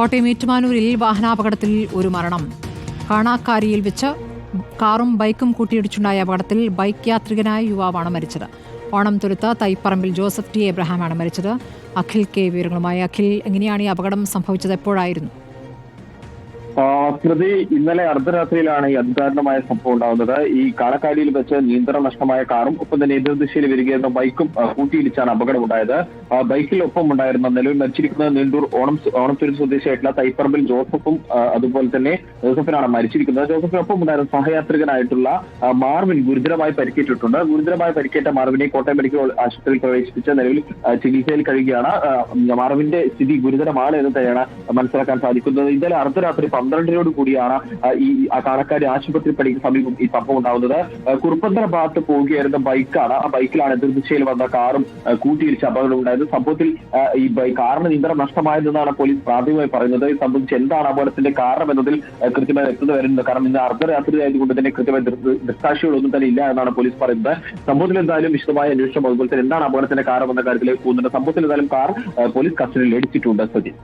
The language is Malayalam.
കോട്ടയം ഏറ്റുമാനൂരിൽ വാഹനാപകടത്തിൽ ഒരു മരണം. കാണാക്കാരിയിൽ വെച്ച് കാറും ബൈക്കും കൂട്ടിയിടിച്ചുണ്ടായ അപകടത്തിൽ ബൈക്ക് യാത്രികനായ യുവാവാണ് മരിച്ചത്. ഓണം തുരുത്ത് തൈപ്പറമ്പിൽ ജോസഫ് ടി. എബ്രഹാമാണ് മരിച്ചത്. അഖിൽ കെ. വിവരങ്ങളുമായി അഖിൽ എങ്ങനെയാണ് ഈ അപകടം സംഭവിച്ചത്? എപ്പോഴായിരുന്നു? സ്മൃതി ഇന്നലെ അർദ്ധരാത്രിയിലാണ് ഈ അതിദാരുണമായ സംഭവം ഉണ്ടാകുന്നത്. ഈ കാളക്കാടിയിൽ വെച്ച് നിയന്ത്രണം നഷ്ടമായ കാറും ഒപ്പം തന്നെ എതിർദിശയിൽ വരികയായിരുന്ന ബൈക്കും കൂട്ടിയിടിച്ചാണ് അപകടമുണ്ടായത്. ബൈക്കിൽ ഒപ്പം ഉണ്ടായിരുന്ന നിലവിൽ മരിച്ചിരിക്കുന്ന നീണ്ടൂർ ഓണം ഓണത്തൂരി സ്വദേശിയായിട്ടുള്ള തൈപ്പറമ്പിൽ ജോസഫും അതുപോലെ തന്നെ ജോസഫിനാണ് മരിച്ചിരിക്കുന്നത്. ജോസഫിനൊപ്പം ഉണ്ടായിരുന്ന സഹയാത്രികനായിട്ടുള്ള മാർവിൻ ഗുരുതരമായി പരിക്കേറ്റിട്ടുണ്ട്. ഗുരുതരമായി പരിക്കേറ്റ മാർവിനെ കോട്ടയം മെഡിക്കൽ ആശുപത്രിയിൽ പ്രവേശിപ്പിച്ച നിലവിൽ ചികിത്സയിൽ കഴിയുകയാണ്. മാർവിന്റെ സ്ഥിതി ഗുരുതരമാണ് എന്ന് തന്നെയാണ് മനസ്സിലാക്കാൻ സാധിക്കുന്നത്. ഇന്നലെ അർദ്ധരാത്രി പന്ത്രണ്ടരയോട് കൂടിയാണ് ഈ ആ കാണക്കാരി ആശുപത്രി പടിക്ക് സമീപം ഈ സംഭവം ഉണ്ടാവുന്നത് കുറുപ്പന്തറ ഭാഗത്ത് പോവുകയായിരുന്ന ബൈക്കാണ്. ആ ബൈക്കിലാണ് എതിർദിശയിൽ വന്ന കാറും കൂട്ടിയിരിച്ച അപകടം ഉണ്ടായത്. സംഭവത്തിൽ ഈ കാറിന് നിയന്ത്രണം നഷ്ടമായതെന്നാണ് പോലീസ് പ്രാഥമികമായി പറയുന്നത്. ഇത് സംബന്ധിച്ച് എന്താണ് അപകടത്തിന്റെ കാരണം എന്നതിൽ കൃത്യമായി വ്യക്തത വരുന്നത് കാരണം ഇന്ന് അർദ്ധരാത്രി ആയതുകൊണ്ട് തന്നെ കൃത്യമായി ദൃക്സാക്ഷികളൊന്നും തന്നെ ഇല്ല എന്നാണ് പോലീസ് പറയുന്നത്. സംഭവത്തിൽ എന്തായാലും വിശദമായ അന്വേഷണം അതുപോലെ തന്നെ എന്താണ് അപകടത്തിന്റെ കാരണം എന്ന കാര്യത്തിലേക്ക് പോകുന്നുണ്ട്. സംഭവത്തിൽ എന്തായാലും കാർ പോലീസ് കസ്റ്റഡിയിൽ എടുത്തിട്ടുണ്ട് സജി.